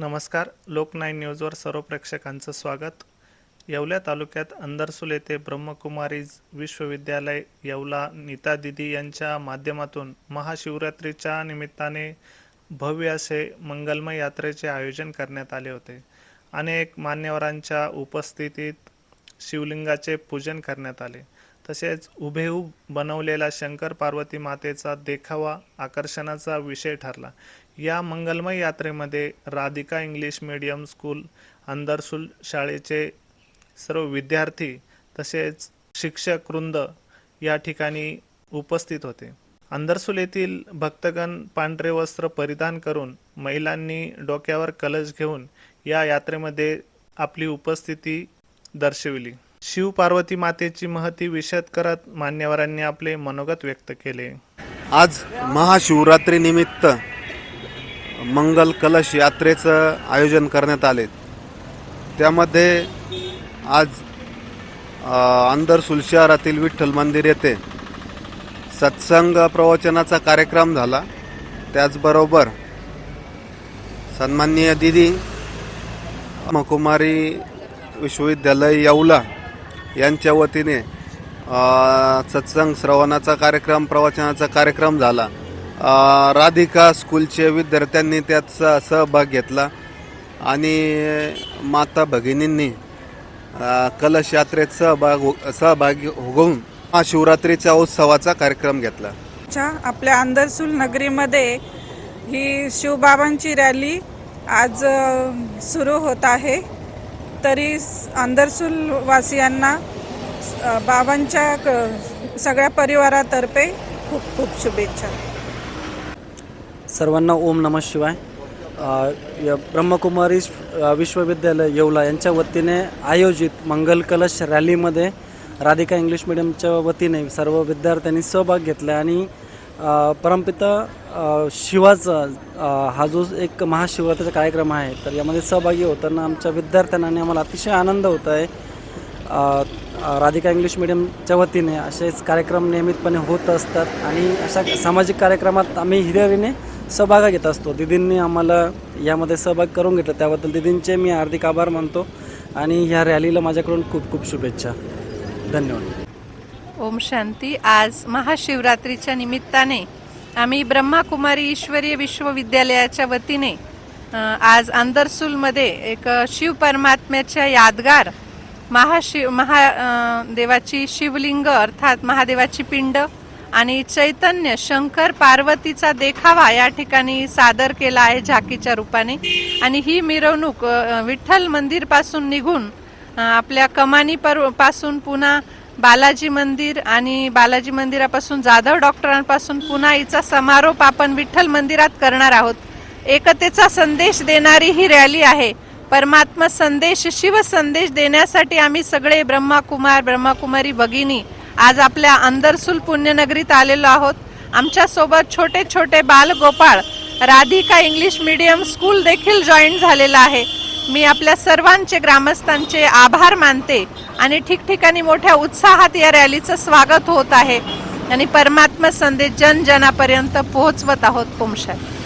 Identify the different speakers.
Speaker 1: नमस्कार लोक नाईन न्यूजवर सर्व प्रेक्षकांचं स्वागत. येवल्या तालुक्यात अंदरसूल येथे ब्रह्मकुमारी विश्वविद्यालय येवला नीता दिदी यांच्या माध्यमातून महाशिवरात्रीच्या निमित्ताने भव्य असे मंगलमय यात्रेचे आयोजन करण्यात आले होते. अनेक मान्यवरांच्या उपस्थितीत शिवलिंगाचे पूजन करण्यात आले. तसेच उभेहूब बनवलेला शंकर पार्वती मातेचा देखावा आकर्षणाचा विषय ठरला. या मंगलमय यात्रेमध्ये Radhika English medium school Andarsul शाळेचे सर्व विद्यार्थी तसेच शिक्षक वृंद या ठिकाणी उपस्थित होते. अंदरसूल येथील भक्तगण पांढरे वस्त्र परिधान करून महिलांनी डोक्यावर कलश घेऊन या यात्रेमध्ये आपली उपस्थिती दर्शविली. शिव पार्वती मातेची महती विशद करत मान्यवरांनी आपले मनोगत व्यक्त केले.
Speaker 2: आज महाशिवरात्री निमित्त मंगल कलश यात्रेचं आयोजन करण्यात आले. त्यामध्ये आज अंदर सुलशहरातील विठ्ठल मंदिर येथे सत्संग प्रवचनाचा कार्यक्रम झाला. त्याचबरोबर सन्माननीय दिदी ब्रह्मकुमारी विश्वविद्यालय येवला यांच्या वतीने सत्संग श्रवणाचा कार्यक्रम प्रवचनाचा कार्यक्रम झाला. राधिका स्कूलचे विद्यार्थ्यांनी त्याचा सहभाग घेतला आणि माता भगिनींनी कलश यात्रेत सहभाग हो- सहभागी होऊन महाशिवरात्रीच्या उत्सवाचा कार्यक्रम घेतला.
Speaker 3: अच्छा आपल्या अंदरसूल नगरीमध्ये ही शिवबाबांची रॅली आज सुरू होत आहे. तरी स- अंदरसूल वासियांना बाबांच्या क- सगळ्या परिवारातर्फे खूप खूप शुभेच्छा.
Speaker 4: सर्वांना ओम नमः शिवाय. या ब्रह्मकुमारी विश्वविद्यालय येवला यांच्या वतीने आयोजित मंगल कलश रॅलीमध्ये राधिका इंग्लिश मिडियमच्या वतीने सर्व विद्यार्थ्यांनी सहभाग घेतला आणि परमपिता शिवाचा हा जो एक महाशिवरात्रीचा कार्यक्रम आहे तर यामध्ये सहभागी होताना आमच्या विद्यार्थ्यांना आणि आम्हाला अतिशय आनंद होत आहे. राधिका इंग्लिश मिडियमच्या वतीने असेच कार्यक्रम नियमितपणे होत असतात आणि अशा सामाजिक कार्यक्रमात आम्ही हिरिरीने सहभाग घेत असतो. दिदींनी आम्हाला यामध्ये सहभाग करून घेतला. त्याबद्दल दिदींचे मी हार्दिक आभार मानतो आणि ह्या रॅलीला माझ्याकडून खूप खूप शुभेच्छा. धन्यवाद.
Speaker 5: ओम शांती. आज महाशिवरात्रीच्या निमित्ताने आम्ही ब्रह्माकुमारी ईश्वरीय विश्वविद्यालयाच्या वतीने आज अंदरसूलमध्ये एक शिव परमात्म्याच्या यादगार महाशिव महादेवाची शिवलिंग अर्थात महादेवाची पिंड आणि चैतन्य शंकर पार्वतीचा देखावा या ठिकाणी सादर केला आहे झाकीच्या रूपाने. आणि ही मिरवणूक विठ्ठल मंदिरपासून निघून आपल्या कमानी परपासून पुन्हा बालाजी मंदिर आणि बालाजी मंदिरापासून जाधव डॉक्टरांपासून पुन्हा हिचा समारोप आपण विठ्ठल मंदिरात करणार आहोत. एकतेचा संदेश देणारी ही रॅली आहे. परमात्मा संदेश शिव संदेश देण्यासाठी आम्ही सगळे ब्रह्माकुमार ब्रह्माकुमारी भगिनी आज आपल्या अंदरसूल पुण्यनगरीत आलेलो आहोत. आमच्यासोबत छोटे छोटे बालगोपाळ राधिका इंग्लिश मीडियम स्कूल देखील जॉईन झालेला आहे. मी आपल्या सर्वांचे ग्रामस्थांचे आभार मानते आणि ठिकठिकाणी मोठ्या उत्साहात या रॅलीचं स्वागत होत आहे. आणि परमात्मा संदेश जनजनापर्यंत पोहोचवत आहोत ओमशाही